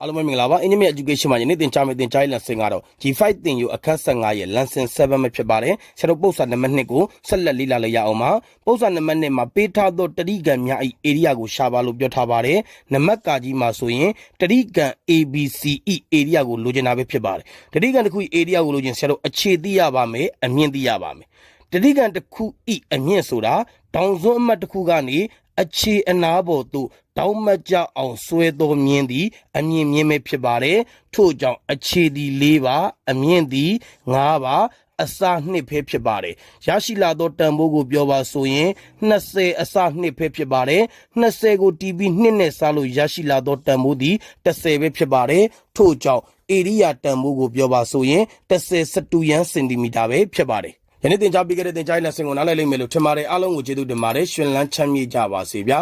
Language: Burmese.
အားလုံးပဲမင်္ဂလာပါ Engineer Education မှာယနေ့သင်ကြားမယ့်သင်ကြားရေး lesson ကတော့ G5 သင်ယူအခန်း15ရဲ့ lesson 7ပဲဖြစ်ပါတယ်ဆရာတို့ပု္ပ္ပစာနံပါတ်2ကိုဆက်လက်လေ့လာလိုက်ရအောင်ပါပု္ပ္ပစာနံပါတ်2မှာပေးထားသောတတိကံများ၏ area ကိုရှာပါလို့ပြောထားပါတယ်နံပါတ်ကာကြီးမှာဆိုရင်တတိကံ ABCE area ကိုလိုချင်တာပဲဖြစ်ပါတယ်တတိကံတစ်ခု၏ area ကိုလိုချင်ဆရာတို့အခြေသိရပါမယ်အမြင့်သိရပါမယ် တတိကံတစ်ခုဤအမြင့်ဆိုတာတောင်စွန်းအမှတ်တစ်ခုကနေအခြေအနာပေါ်သို့တောင်းမကြအောင်ဆွဲတော်မြင်းသည်အမြင့်မြင့်ပဲဖြစ်ပါတယ်ထို့ကြောင့်အခြေသည်၄ပါအမြင့်သည်၅ပါအစနှစ်ဖဲဖြစ်ပါတယ်ရရှိလာသောတန်ဖိုးကိုပြောပါဆိုရင်20အစနှစ်ဖဲဖြစ်ပါတယ်20ကိုတီးပြီးနှစ်နဲ့စားလို့ရရှိလာသောတန်ဖိုးသည်30ပဲဖြစ်ပါတယ်ထို့ကြောင့်ဧရိယာတန်ဖိုးကိုပြောပါဆိုရင်30စတုရန်စင်တီမီတာပဲဖြစ်ပါတယ် ယနေ့သင် ကြားပေးခဲ့တဲ့သင် ကြားရေးလက်ဆင့်ကိုနားလည်လိမ့်မယ်လို့ထင်ပါတယ်အားလုံးကိုကျေးဇူးတင်ပါတယ်ရှင်လန်းချမ်းမြေ့ကြပါစေဗျာ